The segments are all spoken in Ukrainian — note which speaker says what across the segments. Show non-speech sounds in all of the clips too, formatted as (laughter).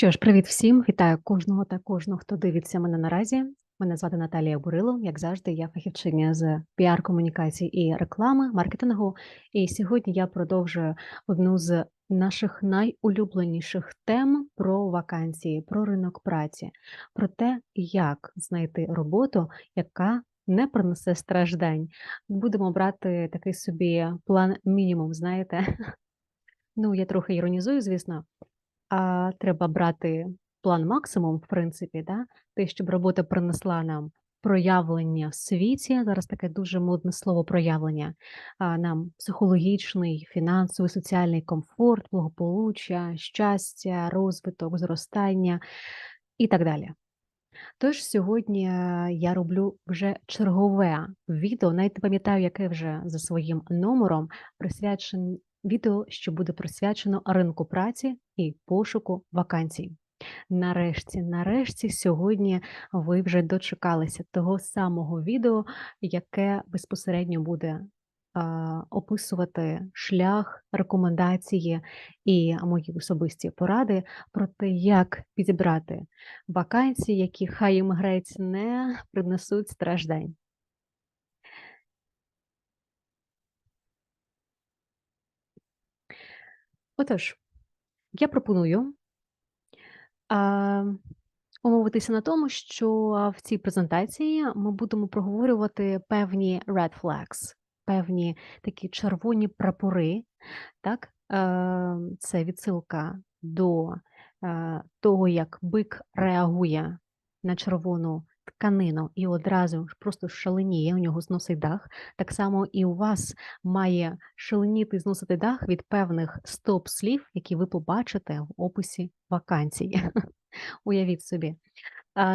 Speaker 1: Що ж, привіт всім! Вітаю кожного та кожного, хто дивиться мене наразі. Мене звати Наталія Бурило. Як завжди, я фахівчиня з піар-комунікацій і реклами, маркетингу. І сьогодні я продовжую одну з наших найулюбленіших тем про вакансії, про ринок праці, про те, як знайти роботу, яка не принесе страждань. Будемо брати такий собі план мінімум, знаєте. (laughs) Ну, я трохи іронізую, звісно. А треба брати план максимум, в принципі, да? те, щоб робота принесла нам проявлення в світі. Зараз таке дуже модне слово проявлення. А, нам психологічний, фінансовий, соціальний комфорт, благополуччя, щастя, розвиток, зростання і так далі. Тож сьогодні я роблю вже чергове відео, навіть пам'ятаю, яке вже за своїм номером, відео, що буде присвячено ринку праці і пошуку вакансій. Нарешті, нарешті, сьогодні ви вже дочекалися того самого відео, яке безпосередньо буде описувати шлях, рекомендації і мої особисті поради про те, як підібрати вакансії, які хай їм грець не принесуть страждань. Отож, я пропоную а, умовитися на тому, що в цій презентації ми будемо проговорювати певні red flags, певні такі червоні прапори. Так? Е, Це відсилка до е, того, як бик реагує на червону тканину і одразу просто шаленіє, у нього зносить дах. Так само і у вас має шаленіти зносити дах від певних стоп-слів, які ви побачите в описі вакансій. (laughs) Уявіть собі.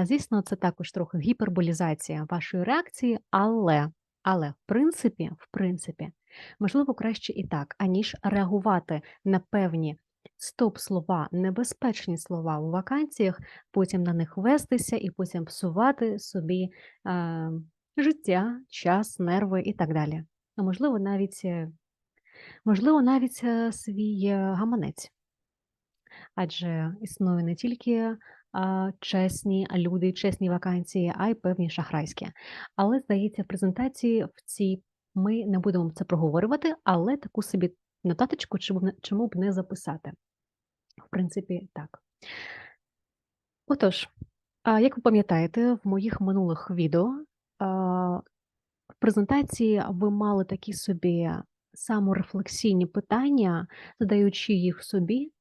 Speaker 1: Звісно, це також трохи гіперболізація вашої реакції, але, але в принципі, в принципі, можливо, краще і так, аніж реагувати на певні стоп-слова, небезпечні слова у вакансіях, потім на них вестися і потім псувати собі е, життя, час, нерви і так далі. А можливо, навіть е, можливо, навіть е, свій е, гаманець. Адже існує не тільки чесні люди, чесні вакансії, а й певні шахрайські. Але, здається, в презентації в цій ми не будемо це проговорювати, але таку собі нотаточку чому б не записати. В принципі, так. Отож, як ви пам'ятаєте, в моїх минулих відео в презентації ви мали такі собі саморефлексійні питання, задаючи їх собі,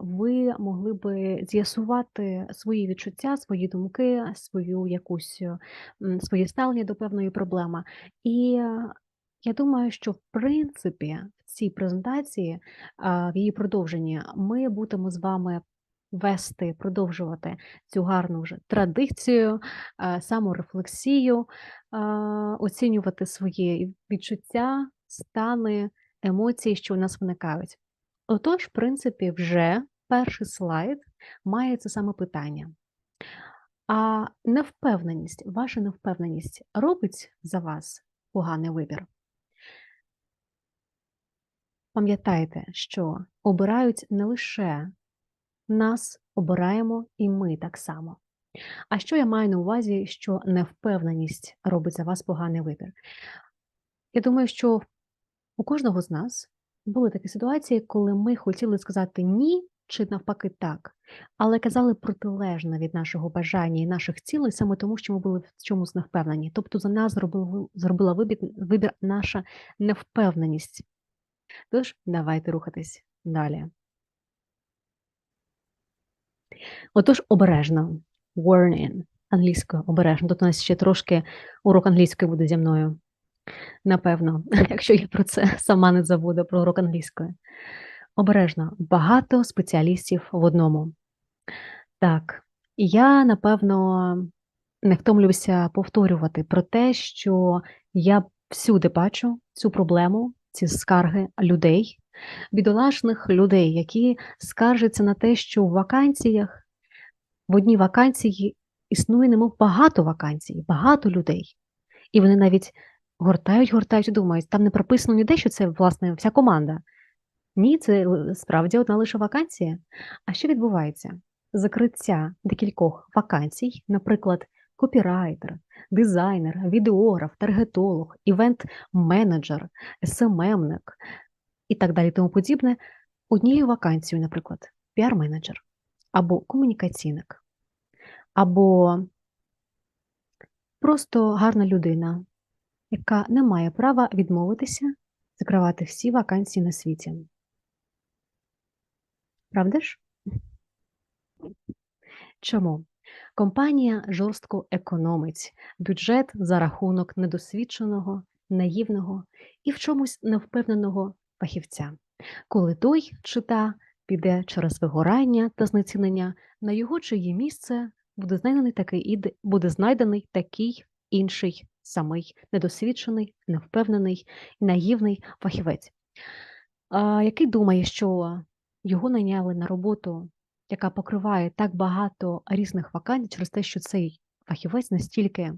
Speaker 1: ви могли би з'ясувати свої відчуття, свої думки, свою якусь своє ставлення до певної проблеми. І я думаю, що в принципі в цій презентації, в її продовженні, ми будемо з вами вести, продовжувати цю гарну вже традицію, саморефлексію, оцінювати свої відчуття, стани, емоції, що у нас виникають. Отож, в принципі, вже перший слайд має це саме питання. А невпевненість, ваша невпевненість робить за вас поганий вибір? Пам'ятайте, що обирають не лише нас, обираємо і ми так само. А що я маю на увазі, що невпевненість робить за вас поганий вибір? Я думаю, що у кожного з нас були такі ситуації, коли ми хотіли сказати ні чи навпаки так, але казали протилежно від нашого бажання і наших цілей саме тому, що ми були в чомусь невпевнені. Тобто за нас зробила, вибір, вибір наша невпевненість. Тож, давайте рухатись далі. Отож, обережно. Warning. Англійською обережно. Тут у нас ще трошки урок англійської буде зі мною. Напевно, (laughs) якщо я про це сама не забуду, про урок англійської. Обережно, багато спеціалістів в одному. Так, я, напевно, не втомлююся повторювати про те, що я всюди бачу цю проблему, ці скарги людей, бідолашних людей, які скаржаться на те, що в вакансіях, в одній вакансії існує немов багато вакансій, багато людей. І вони навіть гортають, гортають і думають, там не прописано ніде, що це, власне, вся команда. Ні, це справді одна лише вакансія. А що відбувається? Закриття декількох вакансій, наприклад, копірайтер, дизайнер, відеограф, таргетолог, івент-менеджер, SMM-ник і так далі, тому подібне, однією вакансією, наприклад, піар-менеджер або комунікаційник, або просто гарна людина, яка не має права відмовитися закривати всі вакансії на світі. Правда ж? Чому? Компанія жорстко економить. Бюджет за рахунок недосвідченого, наївного і в чомусь невпевненого фахівця, коли той чи та піде через вигорання та знецінення, на його чи її місце буде знайдений такий буде знайдений такий інший самий недосвідчений, невпевнений, наївний фахівець, який думає, що його найняли на роботу, яка покриває так багато різних вакансій через те, що цей фахівець настільки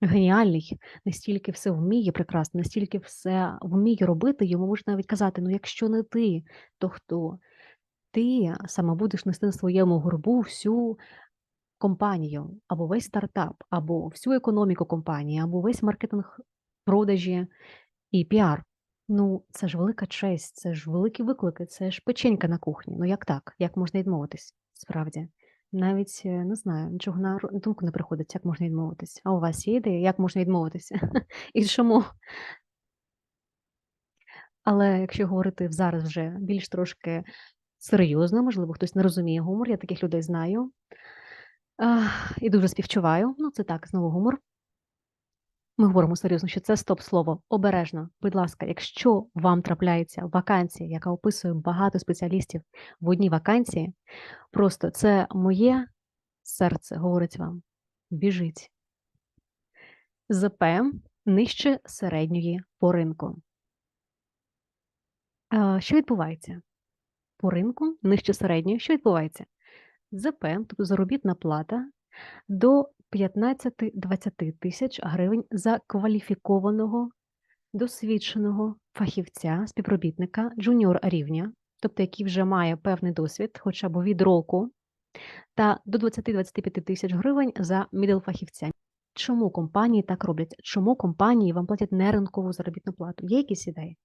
Speaker 1: геніальний, настільки все вміє прекрасно, настільки все вміє робити, йому можна навіть казати: ну, якщо не ти, то хто? Ти саме будеш нести на своєму горбу всю компанію, або весь стартап, або всю економіку компанії, або весь маркетинг, продажі і піар. Ну, це ж велика честь, це ж великі виклики, це ж печенька на кухні. Ну як так? Як можна відмовитись? Справді. Навіть е, не знаю, нічого на думку не приходить, як можна відмовитись. А у вас є ідея, як можна відмовитися? (laughs) І чому? Але якщо говорити зараз вже більш трошки серйозно, можливо, хтось не розуміє гумор, я таких людей знаю. І дуже співчуваю. Ну, це так, знову гумор. Ми говоримо серйозно, що це стоп-слово. Обережно. Будь ласка, якщо вам трапляється вакансія, яка описує багато спеціалістів в одній вакансії, просто це моє серце говорить вам: біжіть. ЗП нижче середньої по ринку. А, Що відбувається? По ринку нижче середньої, що відбувається? ЗП, тобто заробітна плата, до 15-20 тисяч гривень за кваліфікованого, досвідченого фахівця, співробітника джуніор рівня, тобто який вже має певний досвід, хоча б від року, та до 20-25 тисяч гривень за мідл фахівця. Чому компанії так роблять? Чому компанії вам платять неринкову заробітну плату? Є якісь ідеї?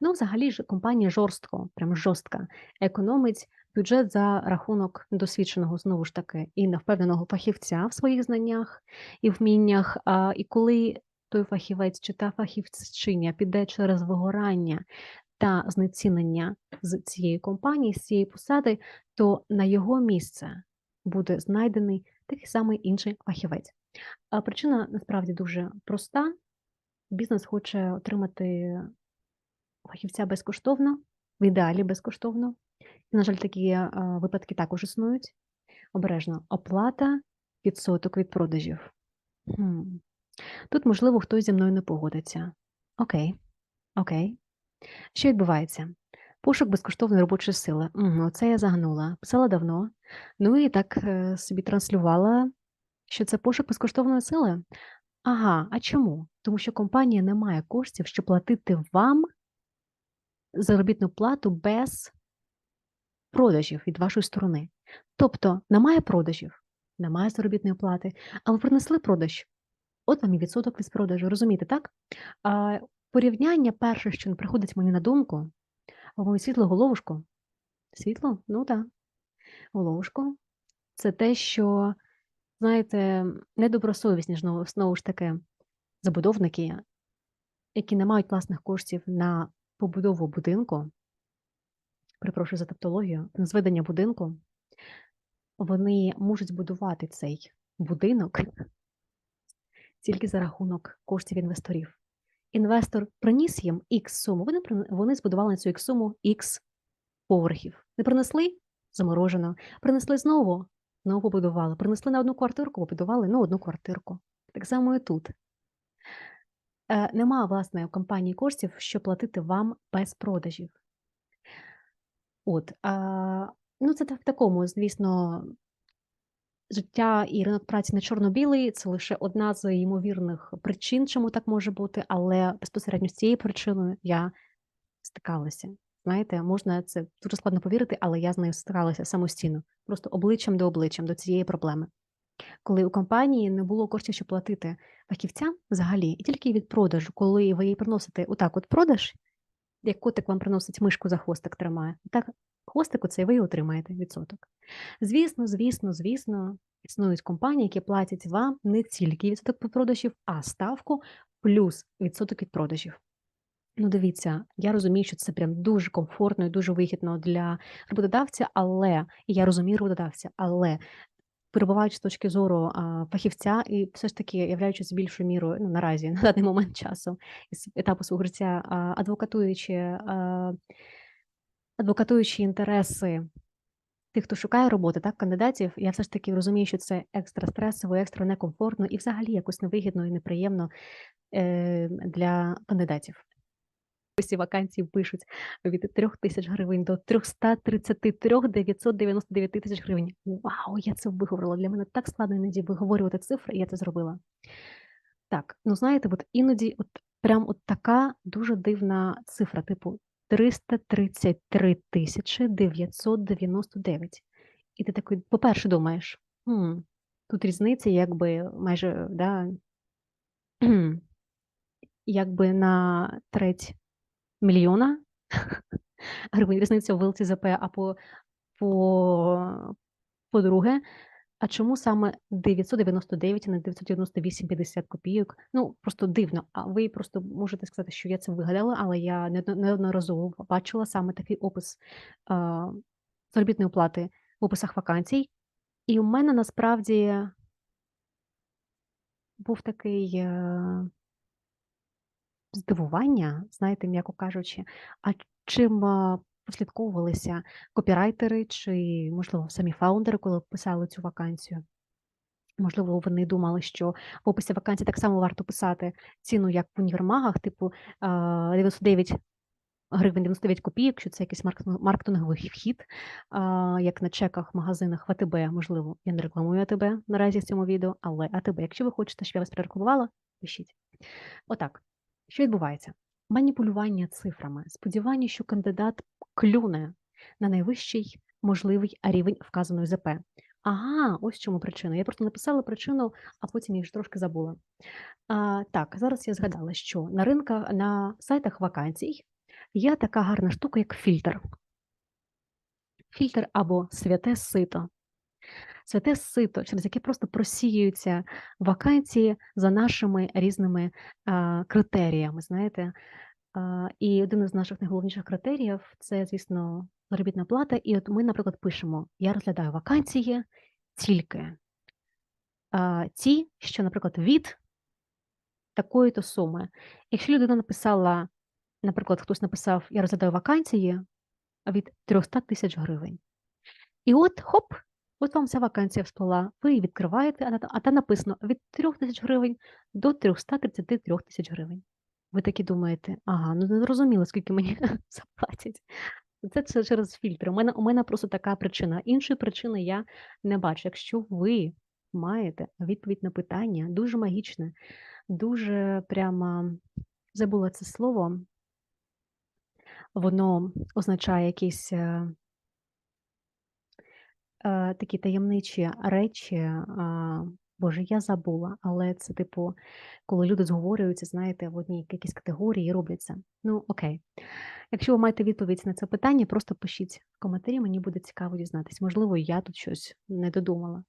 Speaker 1: Ну, взагалі ж компанія жорстко, прям жорстка, економить бюджет за рахунок досвідченого знову ж таки і невпевненого фахівця в своїх знаннях і вміннях. А, І коли той фахівець чи та фахівчиня піде через вигорання та знецінення з цієї компанії, з цієї посади, то на його місце буде знайдений такий самий інший фахівець. А причина насправді дуже проста. Бізнес хоче отримати фахівця безкоштовно, в ідеалі безкоштовно. На жаль, такі випадки також існують. Обережно оплата, відсоток від продажів. Хм. Тут, можливо, хтось зі мною не погодиться. Окей, окей. Що відбувається? Пошук безкоштовної робочої сили. Угу, це я загнула. Писала давно. Ну і так е, собі транслювала, що це пошук безкоштовної сили. Ага, а чому? Тому що компанія не має коштів, щоб платити вам заробітну плату без продажів від вашої сторони. Тобто немає продажів, немає заробітної плати, а ви принесли продаж. От вам і відсоток від продажу. Розумієте, так? А, порівняння перше, що приходить мені на думку, мою світло головушку. Світло? Ну так. Головушку. Це те, що, знаєте, недобросовісні знову, знову ж таки забудовники, які не мають власних коштів на побудову будинку, перепрошую за тавтологію, на зведення будинку, вони можуть будувати цей будинок (laughs) тільки за рахунок коштів інвесторів. Інвестор приніс їм X суму, вони, вони збудували на цю X суму X поверхів. Не принесли заморожено, принесли знову, знову побудували. Принесли на одну квартирку, побудували на одну квартирку. Так само і тут. Е, Нема власне у компанії коштів, щоб платити вам без продажів. От, а, ну це так в такому, звісно, життя і ринок праці не чорно-білий, це лише одна з ймовірних причин, чому так може бути, але безпосередньо з цією причиною я стикалася. Знаєте, можна це дуже складно повірити, але я з нею стикалася самостійно, просто обличчям до обличчям до цієї проблеми. Коли у компанії не було коштів, щоб платити фахівцям взагалі, і тільки від продажу, коли ви їй приносите отак от продаж, як котик вам приносить мишку за хвостик тримає, так хвостик оцей ви отримаєте відсоток. Звісно, звісно, звісно, існують компанії, які платять вам не тільки відсоток від продажів, а ставку плюс відсоток від продажів. Ну, дивіться, я розумію, що це прям дуже комфортно і дуже вигідно для роботодавця, але і я розумію роботодавця, але перебуваючи з точки зору а, фахівця, і все ж таки являючись більшою мірою ну, наразі (laughs) на даний момент часу із етапу свого життя, адвокатуючи, а, адвокатуючи інтереси тих, хто шукає роботи, так, кандидатів, я все ж таки розумію, що це екстра стресово, екстра некомфортно і взагалі якось невигідно і неприємно е, для кандидатів. Ці вакансії пишуть від 3 тисяч гривень до 333 999 тисяч гривень. Вау, я це виговорила. Для мене так складно іноді виговорювати цифри, і я це зробила. Так, ну знаєте, от іноді от прям от така дуже дивна цифра, типу 333 тисячі 999. І ти такий, по-перше, думаєш, хм, тут різниця якби майже, да, (clears throat) якби на треть мільйона (laughs) гривень різниця у ВЛТЗП, а по, по, по-друге, а чому саме 999, а не 998,50 копійок? Ну, просто дивно. А ви просто можете сказати, що я це вигадала, але я неодноразово бачила саме такий опис а, заробітної плати в описах вакансій. І у мене насправді був такий е, здивування, знаєте, м'яко кажучи, а чим послідковувалися копірайтери чи, можливо, самі фаундери, коли писали цю вакансію? Можливо, вони думали, що в описі вакансії так само варто писати ціну, як в універмагах, типу 99 гривень 99 копійок, що це якийсь маркетинговий вхід, як на чеках магазинах в АТБ, можливо, я не рекламую АТБ наразі в цьому відео, але АТБ, якщо ви хочете, щоб я вас прорекламувала, пишіть. Отак, що відбувається? Маніпулювання цифрами, сподівання, що кандидат клюне на найвищий можливий рівень вказаної ЗП. Ага, ось чому причина. Я просто написала причину, а потім її ж трошки забула. А, так, зараз я згадала, що на ринках, на сайтах вакансій є така гарна штука, як фільтр. Фільтр або святе сито. Святе сито, через яке просто просіюються вакансії за нашими різними критеріями. Знаєте, і один із наших найголовніших критеріїв це, звісно, заробітна плата. І от ми, наприклад, пишемо: я розглядаю вакансії тільки ті, що, наприклад, від такої-то суми. Якщо людина написала, наприклад, хтось написав, я розглядаю вакансії від 300 тисяч гривень. І от хоп, от вам ця вакансія всплила. Ви її відкриваєте, а та- а там написано від 3 тисяч гривень до 333 тисяч гривень. Ви такі думаєте, ага, ну не зрозуміло, скільки мені (laughs) заплатять. Це, це через фільтри. У мене, у мене просто така причина. Іншої причини я не бачу. Якщо ви маєте відповідь на питання, дуже магічне, дуже прямо забула це слово, воно означає якісь е, такі таємничі речі. А, Боже, я забула, але це, типу, коли люди зговорюються, знаєте, в одній якійсь категорії і роблять це. Ну, окей. Якщо ви маєте відповідь на це питання, просто пишіть в коментарі, мені буде цікаво дізнатись. Можливо, я тут щось не додумала.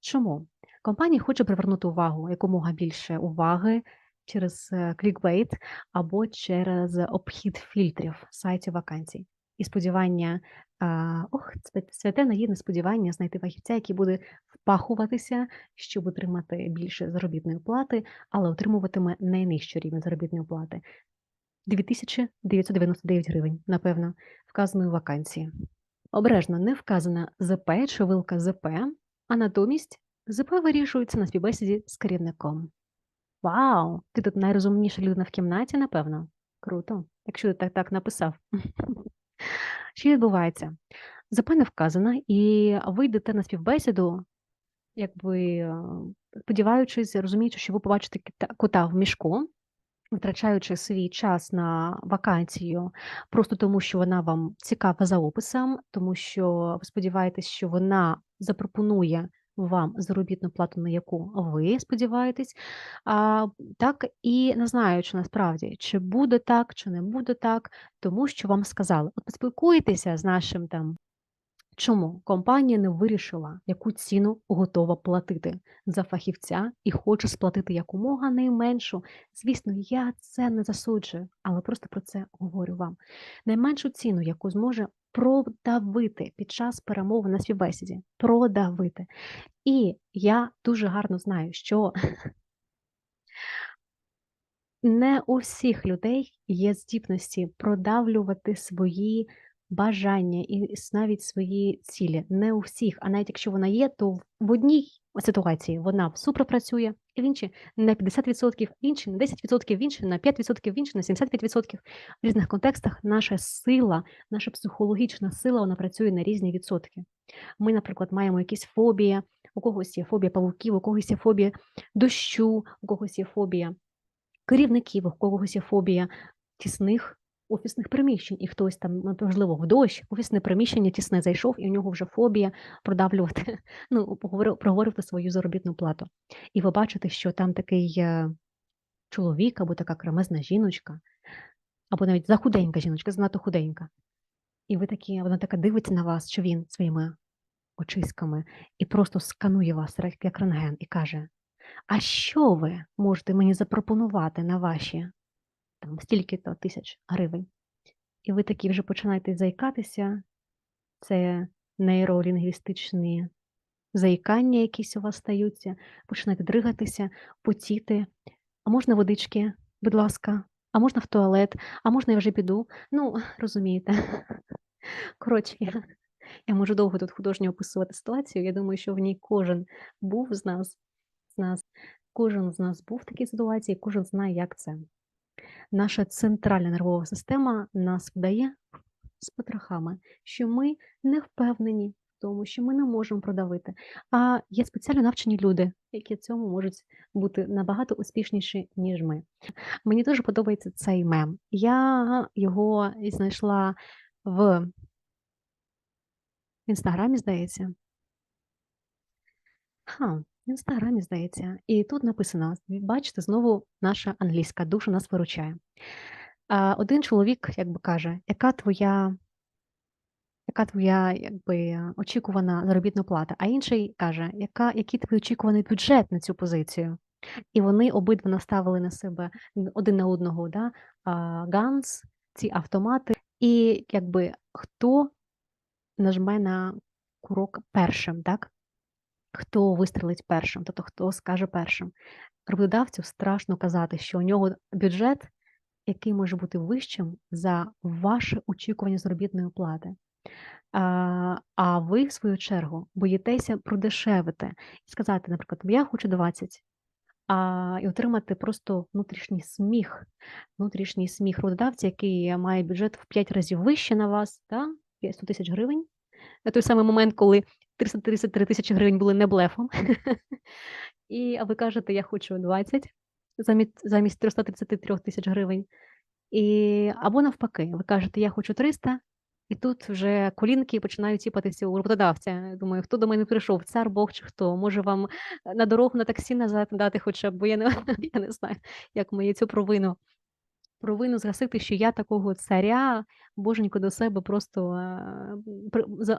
Speaker 1: Чому? Компанія хоче привернути увагу, якомога більше уваги через е, клікбейт або через обхід фільтрів сайтів вакансій. І сподівання, ох, святе наївне сподівання знайти фахівця, який буде впахуватися, щоб отримати більше заробітної плати, але отримуватиме найнижчий рівень заробітної плати. 2999 гривень, напевно, вказаної вакансії. Обережно не вказана ЗП чи вилка ЗП, а натомість ЗП вирішується на співбесіді з керівником. Вау! Ти тут найрозумніша людина в кімнаті, напевно. Круто, якщо ти так, так написав. (laughs) Що відбувається? ЗП не вказано, і ви йдете на співбесіду, якби е, сподіваючись, розуміючи, що ви побачите кота в мішку, витрачаючи свій час на вакансію просто тому, що вона вам цікава за описом, тому що ви сподіваєтесь, що вона запропонує вам заробітну плату, на яку ви сподіваєтесь, а, так і не знаючи насправді, чи буде так, чи не буде так, тому що вам сказали. От поспілкуйтеся з нашим там Чому компанія не вирішила, яку ціну готова платити за фахівця і хоче сплатити якомога найменшу? Звісно, я це не засуджую, але просто про це говорю вам. Найменшу ціну, яку зможе продавити під час перемови на співбесіді. Продавити. І я дуже гарно знаю, що (laughs) не у всіх людей є здібності продавлювати свої бажання і навіть свої цілі. Не у всіх, а навіть якщо вона є, то в одній ситуації вона супер працює, і в іншій на 50%, в іншій на 10%, в іншій на 5%, в іншій на 75%. В різних контекстах наша сила, наша психологічна сила, вона працює на різні відсотки. Ми, наприклад, маємо якісь фобії, у когось є фобія павуків, у когось є фобія дощу, у когось є фобія керівників, у когось є фобія тісних офісних приміщень, і хтось там, ну, можливо, в дощ, офісне приміщення тісне зайшов, і у нього вже фобія продавлювати, (laughs) ну, проговорювати свою заробітну плату. І ви бачите, що там такий е, чоловік або така кремезна жіночка, або навіть захуденька жіночка, занадто худенька. І ви такі, вона така дивиться на вас, що він своїми очиськами і просто сканує вас, як рентген, і каже: А що ви можете мені запропонувати на ваші там стільки-то тисяч гривень. І ви такі вже починаєте заїкатися, це нейролінгвістичні заїкання, якісь у вас стаються, починаєте дригатися, потіти. А можна водички, будь ласка, а можна в туалет, а можна я вже піду. Ну, розумієте. Коротше, я, я можу довго тут художньо описувати ситуацію. Я думаю, що в ній кожен був з нас, з нас, кожен з нас був в такій ситуації, кожен знає, як це наша центральна нервова система нас вдає з потрохами, що ми не впевнені в тому, що ми не можемо продавити. А є спеціально навчені люди, які цьому можуть бути набагато успішніші, ніж ми. Мені дуже подобається цей мем. Я його знайшла в інстаграмі, здається. Ха, інстаграмі, здається. І тут написано: бачите, знову наша англійська душа нас виручає. А один чоловік якби каже, яка твоя яка твоя якби, очікувана заробітна плата, а інший каже, яка, який твій очікуваний бюджет на цю позицію. І вони обидва наставили на себе один на одного да, ганс, ці автомати, і якби хто нажме на курок першим, так? Хто вистрелить першим, тобто хто скаже першим. Роботодавцю страшно казати, що у нього бюджет, який може бути вищим за ваше очікування заробітної плати. А ви, в свою чергу, боїтеся продешевити і сказати, наприклад, я хочу 20, а, і отримати просто внутрішній сміх, внутрішній сміх роботодавця, який має бюджет в 5 разів вище на вас, да? 100 тисяч гривень. На той самий момент, коли 333 тисячі гривень були не блефом. (laughs) І, а ви кажете, я хочу 20 замість замість 333 тисяч гривень. І, Або навпаки, ви кажете, я хочу 300, і тут вже колінки починають сіпатися у роботодавця. Думаю, хто до мене прийшов, цар Бог чи хто? Може вам на дорогу на таксі назад дати хоча б, бо я не, (laughs) я не знаю, як мені цю провину провину згасити, що я такого царя боженько до себе просто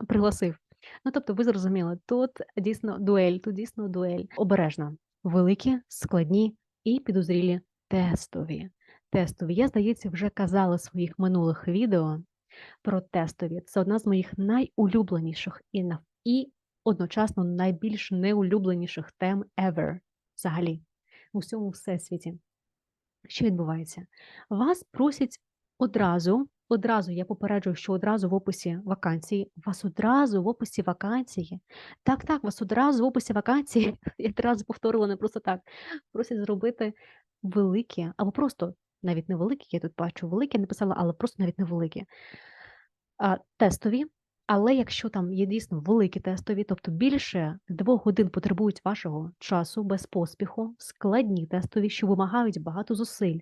Speaker 1: пригласив. Ну, тобто, ви зрозуміли, тут дійсно дуель, тут дійсно дуель обережна, великі, складні і підозрілі тестові. Тестові. Я, здається, вже казала в своїх минулих відео про тестові. Це одна з моїх найулюбленіших і і одночасно найбільш неулюбленіших тем ever взагалі в усьому всесвіті. Що відбувається? Вас просять одразу, одразу я попереджую, що одразу в описі вакансії, вас одразу в описі вакансії. Так, так, вас одразу в описі вакансії, (laughs) я рази повторила не просто так. Просять зробити великі, або просто навіть невеликі, я тут бачу великі, я написала, але просто навіть невеликі. А, Тестові але якщо там є дійсно великі тестові, тобто більше двох годин потребують вашого часу без поспіху, складні тестові, що вимагають багато зусиль,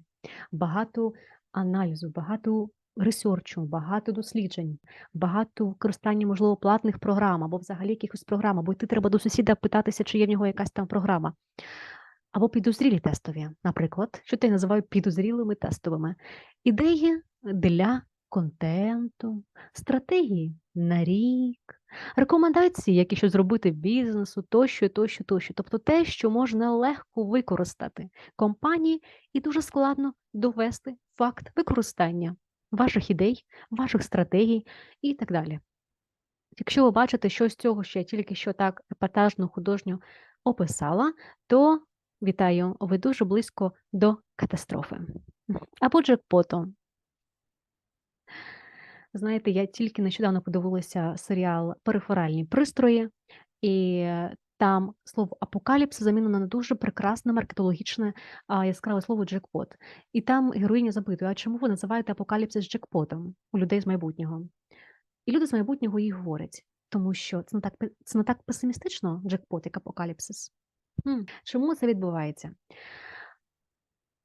Speaker 1: багато аналізу, багато ресерчу, багато досліджень, багато використання, можливо, платних програм або взагалі якихось програм, або йти треба до сусіда питатися, чи є в нього якась там програма. Або підозрілі тестові, наприклад, що я називаю підозрілими тестовими. Ідеї для контенту, стратегії на рік, рекомендації, які що зробити бізнесу, тощо, тощо, тощо. Тобто те, що можна легко використати компанії, і дуже складно довести факт використання ваших ідей, ваших стратегій і так далі. Якщо ви бачите, що з цього, що я тільки що так епатажно, художньо описала, то вітаю, ви дуже близько до катастрофи або джекпоту. Знаєте, я тільки нещодавно подивилася серіал Периферальні пристрої, і там слово апокаліпсис замінено на дуже прекрасне маркетологічне а, яскраве слово джекпот. І там героїня запитує, а чому ви називаєте апокаліпсис джекпотом у людей з майбутнього? І люди з майбутнього їй говорять, тому що це не так це не так песимістично, джекпот, як апокаліпсис. Хм, Чому це відбувається?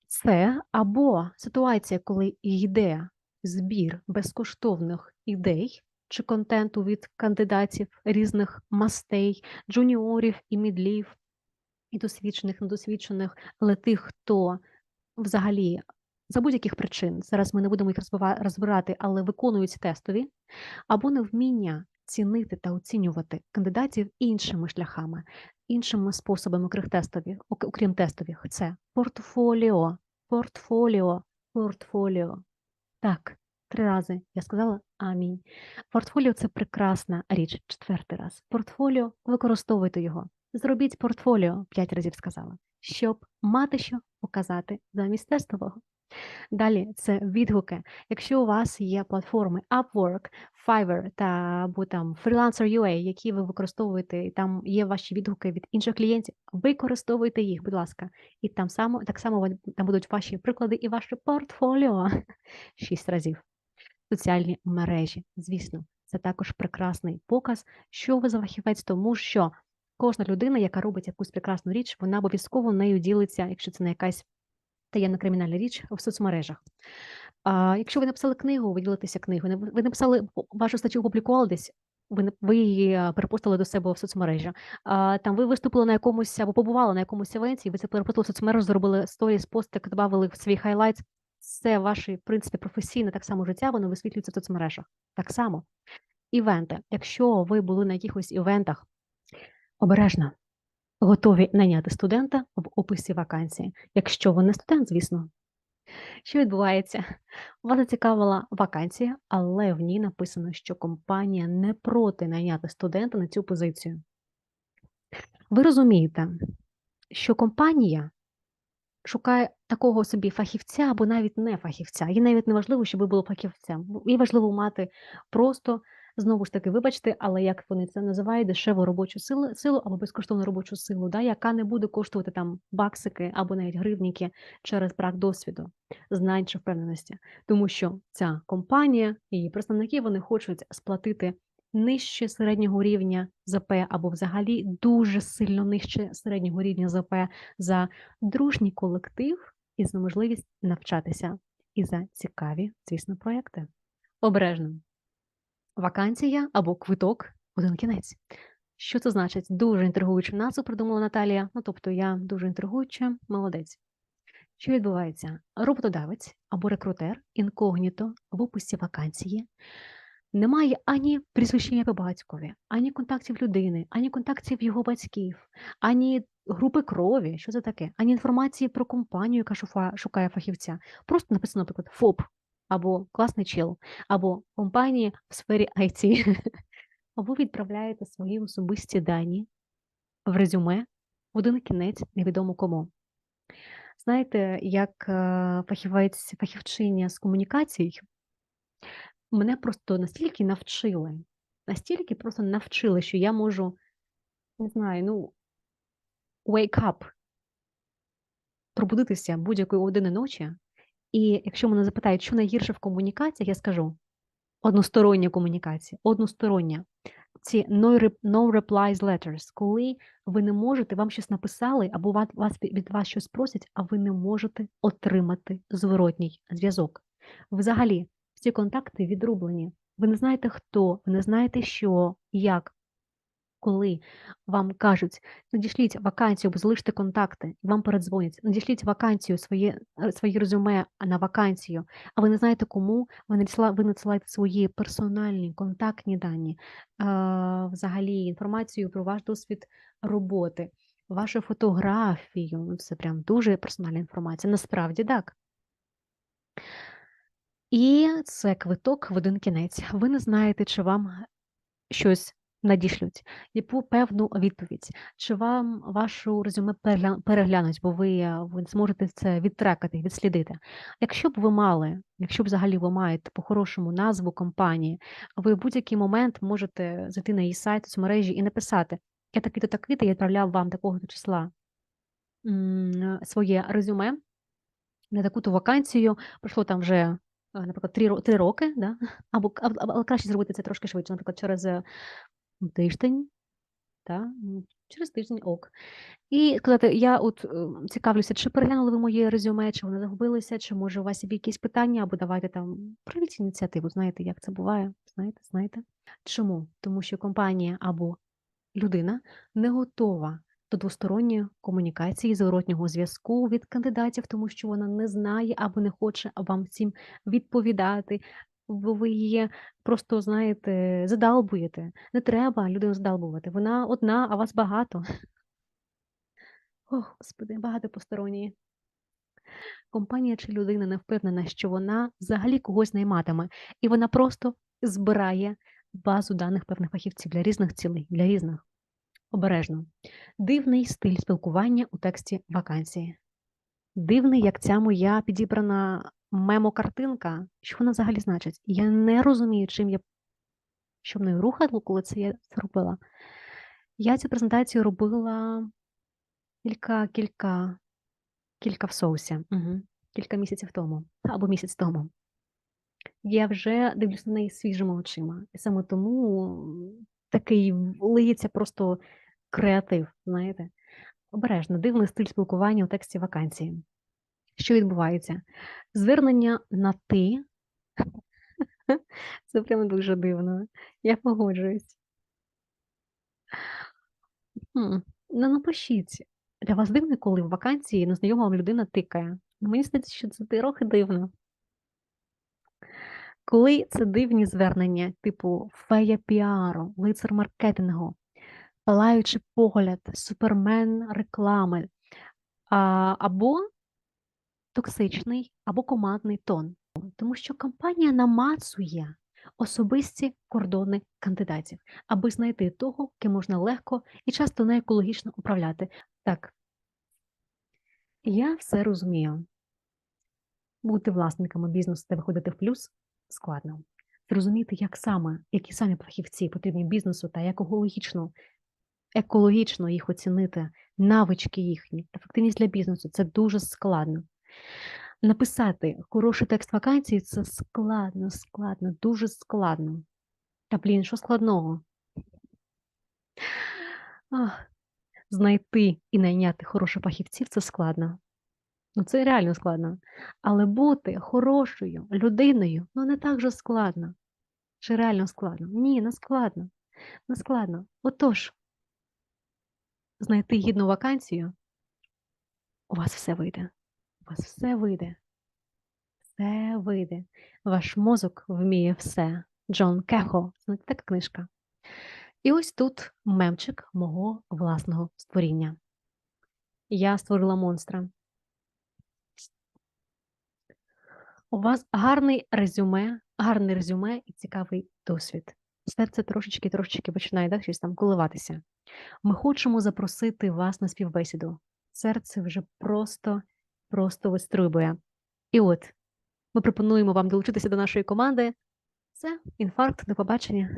Speaker 1: Це або ситуація, коли йде збір безкоштовних ідей чи контенту від кандидатів різних мастей, джуніорів і мідлів, і досвідчених, недосвідчених, але тих, хто взагалі за будь-яких причин, зараз ми не будемо їх розбирати, але виконують тестові, або невміння цінити та оцінювати кандидатів іншими шляхами, іншими способами, окрім тестових, окрім тестових. Це портфоліо, портфоліо, портфоліо. Так, три рази я сказала амінь. Портфоліо це прекрасна річ. Четвертий раз. Портфоліо, використовуйте його. Зробіть портфоліо, п'ять разів сказала, щоб мати що показати замість тестового. Далі це відгуки. Якщо у вас є платформи Upwork, Fiverr та або там Freelancer.ua, які ви використовуєте, і там є ваші відгуки від інших клієнтів, використовуйте їх, будь ласка. І там само так само там будуть ваші приклади і ваше портфоліо (laughs) шість разів. Соціальні мережі, звісно, це також прекрасний показ, що ви за фахівець, тому що кожна людина, яка робить якусь прекрасну річ, вона обов'язково нею ділиться, якщо це не якась таємна кримінальна річ в соцмережах. А якщо ви написали книгу, ви ділитеся книгою, ви написали вашу статтю, опублікували десь. Ви ви її перепостили до себе в соцмережі. А, Там ви виступили на якомусь або побували на якомусь івенті, ви це перепостили в соцмережу, зробили сторіс, постик, додали в свій хайлайт. Це ваше, в принципі, професійне так само життя, воно висвітлюється в соцмережах. Так само. Івенти. Якщо ви були на якихось івентах, обережно готові найняти студента в описі вакансії, якщо ви не студент, звісно. Що відбувається? Вас зацікавила вакансія, але в ній написано, що компанія не проти найняти студента на цю позицію. Ви розумієте, що компанія шукає такого собі фахівця або навіть не фахівця. Їй навіть не важливо, щоб ви були фахівцем. Їй важливо мати просто Знову ж таки, вибачте, але як вони це називають, дешеву робочу силу силу або безкоштовну робочу силу, да, яка не буде коштувати там баксики або навіть гривніки через брак досвіду, знань чи впевненості. Тому що ця компанія, її представники вони хочуть сплатити нижче середнього рівня ЗП або взагалі дуже сильно нижче середнього рівня ЗП за дружній колектив і за можливість навчатися і за цікаві, звісно, проекти. Обережно. Вакансія або квиток один кінець. Що це значить? Дуже інтригуючу назву придумала Наталія. Ну, тобто я дуже інтригуюча, молодець. Що відбувається? Роботодавець або рекрутер інкогніто в описі вакансії немає ані прізвищення по батькові, ані контактів людини, ані контактів його батьків, ані групи крові, що це таке, ані інформації про компанію, яка шукає фахівця. Просто написано, наприклад, ФОП або класний чел, або компанії в сфері IT, (laughs) або відправляєте свої особисті дані в резюме в один кінець невідомо кому. Знаєте, як е, фахівець, фахівчиня з комунікацій, мене просто настільки навчили, настільки просто навчили, що я можу, не знаю, ну, wake up, пробудитися будь-якої години ночі і якщо мене запитають, що найгірше в комунікації, я скажу одностороння комунікація, одностороння. ці no replies letters, коли ви не можете, вам щось написали, або вас від вас щось просять, а ви не можете отримати зворотній зв'язок. Взагалі, всі контакти відрублені. Ви не знаєте хто, ви не знаєте що, як. Коли вам кажуть, надішліть вакансію або залиште контакти, вам передзвонять, надішліть вакансію, своє, е, своє резюме на вакансію, а ви не знаєте кому, ви надсилаєте свої персональні контактні дані, е, взагалі інформацію про ваш досвід роботи, вашу фотографію. Ну, це прям дуже персональна інформація. Насправді так. І це квиток в один кінець. Ви не знаєте, чи вам щось надішлють, яку певну відповідь, чи вам вашу резюме переглянуть, бо ви, е, ви зможете це відтрекати, відслідити. Якщо б ви мали, якщо б взагалі ви маєте по-хорошому назву компанії, ви в будь-який момент можете зайти на її сайт, соцмережі і написати: я такий-то такий-то, я відправляв вам такого-то числа своє резюме на таку-то вакансію. Пройшло там вже, наприклад, три, три роки, да? (laughs) або, або, краще зробити це трошки швидше, наприклад, через е, тиждень, та? через тиждень ок. І сказати, я от е, цікавлюся, чи переглянули ви моє резюме, чи воно загубилося, чи може у вас є якісь питання, або давайте там проявіть ініціативу. Знаєте, як це буває? Знаєте, знаєте? Чому? Тому що компанія або людина не готова до двосторонньої комунікації, зворотнього зв'язку від кандидатів, тому що вона не знає або не хоче вам всім відповідати. Ви ви її просто, знаєте, задалбуєте. Не треба людину задалбувати. Вона одна, а вас багато. О, Господи, багато посторонньої. Компанія чи людина не впевнена, що вона взагалі когось найматиме, і вона просто збирає базу даних певних фахівців для різних цілей, для різних. Обережно. Дивний стиль спілкування у тексті вакансії. Дивний, як ця моя підібрана мемо-картинка. Що вона взагалі значить? Я не розумію, чим я що мною рухало, коли це я це робила. Я цю презентацію робила кілька, кілька, кілька в соусі. Угу. Кілька місяців тому або місяць тому. Я вже дивлюся на неї свіжими очима. І саме тому такий лиється просто креатив, знаєте. Обережно, дивний стиль спілкування у тексті вакансії. Що відбувається? Звернення на ти. Це прямо дуже дивно. Я погоджуюсь. Хм. Ну, напишіть. Для вас дивно, коли в вакансії незнайома вам людина тикає. Ну, Мені здається, що це трохи дивно. Коли це дивні звернення, типу фея піару, лицар маркетингу, палаючий погляд, супермен реклами, або токсичний, або командний тон. Тому що компанія намацує особисті кордони кандидатів, аби знайти того, ким можна легко і часто не екологічно управляти. Так, я все розумію. Бути власниками бізнесу та виходити в плюс складно. Зрозуміти, як саме, які самі фахівці потрібні бізнесу та як екологічно, екологічно їх оцінити, навички їхні, ефективність для бізнесу це дуже складно. Написати хороший текст вакансії це складно, складно, дуже складно. Та блін, що складного? Ах, знайти і найняти хороших фахівців це складно. Ну, це реально складно. Але бути хорошою людиною ну не так же складно. Чи реально складно? Ні, не складно. Не складно. Отож, знайти гідну вакансію, у вас все вийде. У вас все вийде. Все вийде. Ваш мозок вміє все. Джон Кехо, знаєте, така книжка. І ось тут мемчик мого власного створіння. Я створила монстра. У вас гарний резюме, гарне резюме і цікавий досвід. Серце трошечки трошечки починає да, щось там коливатися. Ми хочемо запросити вас на співбесіду. Серце вже просто, просто вистрибує. І от ми пропонуємо вам долучитися до нашої команди. Це інфаркт, до побачення.